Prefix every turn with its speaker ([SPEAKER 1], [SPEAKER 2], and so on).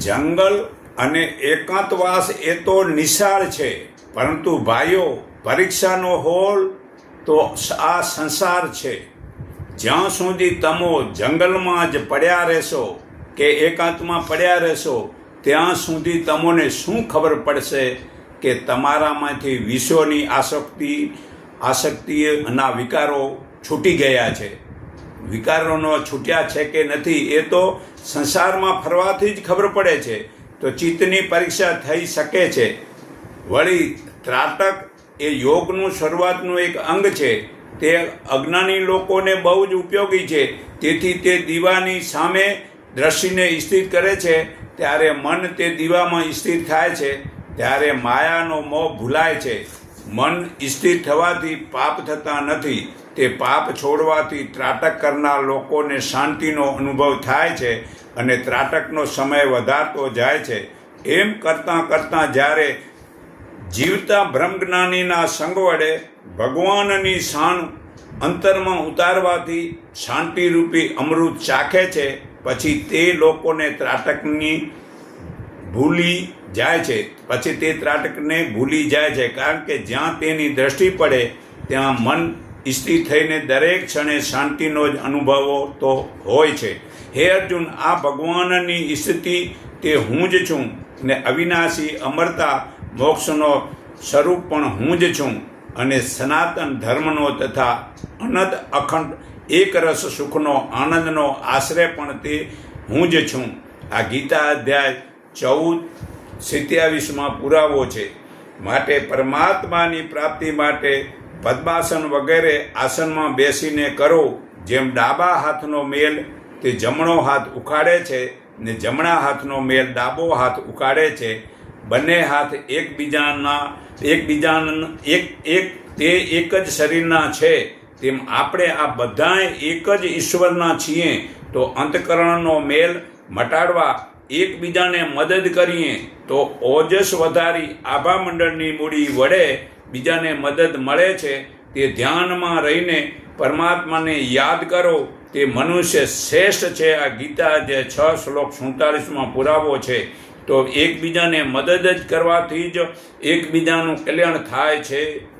[SPEAKER 1] જંગલ અને એકાંતવાસ એ તો નિશાળ છે. પરંતુ ભાઈઓ, પરીક્ષાનો હોલ તો આ સંસાર છે. જ્યાં સુધી તમો જંગલમાં જ પડ્યા રહેશો કે એકાંતમાં પડ્યા રહેશો, ત્યાં સુધી તમને શું ખબર પડશે કે તમારામાંથી વિશ્વની આસક્તિ આસક્તિના વિકારો છૂટી ગયા છે? વિકારોનો છૂટ્યા છે કે નથી એ તો સંસારમાં ફરવાથી જ ખબર પડે છે. તો ચિત્તની પરીક્ષા થઈ શકે છે. વળી ત્રાટક એ યોગનું શરૂઆતનું એક અંગ છે. તે અજ્ઞાની લોકોને બહુ જ ઉપયોગી છે. તેથી તે દીવાની સામે દ્રષ્ટિને સ્થિત કરે છે. ત્યારે મન તે દીવામાં સ્થિત થાય છે. ત્યારે માયાનો મોહ ભૂલાય છે. મન સ્થિર થવાથી પાપ થતા નથી. તે પાપ છોડવાથી ત્રાટક કરનાર લોકોને શાંતિનો અનુભવ થાય છે અને ત્રાટકનો સમય વધારતો જાય છે. એમ કરતાં કરતાં જ્યારે જીવતા બ્રહ્મજ્ઞાનીના સંગ વડે ભગવાનની શાન અંતરમાં ઉતારવાથી શાંતિરૂપી અમૃત ચાખે છે, પછી તે લોકોને ત્રાટકની ભૂલી જાય છે. પછી તે ત્રાટકને ભૂલી જાય છે. કારણ કે જ્યાં તેની દ્રષ્ટિ પડે, ત્યાં મન સ્થિર થઈને દરેક ક્ષણે શાંતિનો જ અનુભવો તો હોય છે. હે અર્જુન, આ ભગવાનની સ્થિતિ તે હું જ છું ને અવિનાશી અમરતા મોક્ષનો સ્વરૂપ પણ હું જ છું અને સનાતન ધર્મનો તથા અનંત અખંડ એકરસ સુખનો આનંદનો આશ્રય પણ તે હું જ છું. આ ગીતા અધ્યાય ચૌદ સિત્યાવીસમાં પુરાવો છે. માટે પરમાત્માની પ્રાપ્તિ માટે પદ્માસન વગેરે આસનમાં બેસીને કરો. જેમ ડાબા હાથનો મેલ તે જમણો હાથ ઉખાડે છે ને જમણા હાથનો મેલ ડાબો હાથ ઉખાડે છે. બંને હાથ એકબીજાના એકબીજાના એક એક તે એક જ શરીરના છે. તેમ આપણે આ બધાય એક જ ઈશ્વરના છીએ. તો અંતકરણનો મેલ મટાડવા એકબીજાને મદદ કરીએ તો ઓજસ વધારી આભા મંડળની મૂડી વડે બીજાને મદદ મળે છે. તે ધ્યાનમાં રહીને પરમાત્માને યાદ કરો. તે મનુષ્ય શ્રેષ્ઠ છે. આ ગીતા જે છ શ્લોક સુડતાલીસમાં પુરાવો છે. તો એકબીજાને મદદ જ કરવાથી જ એકબીજાનું કલ્યાણ થાય છે.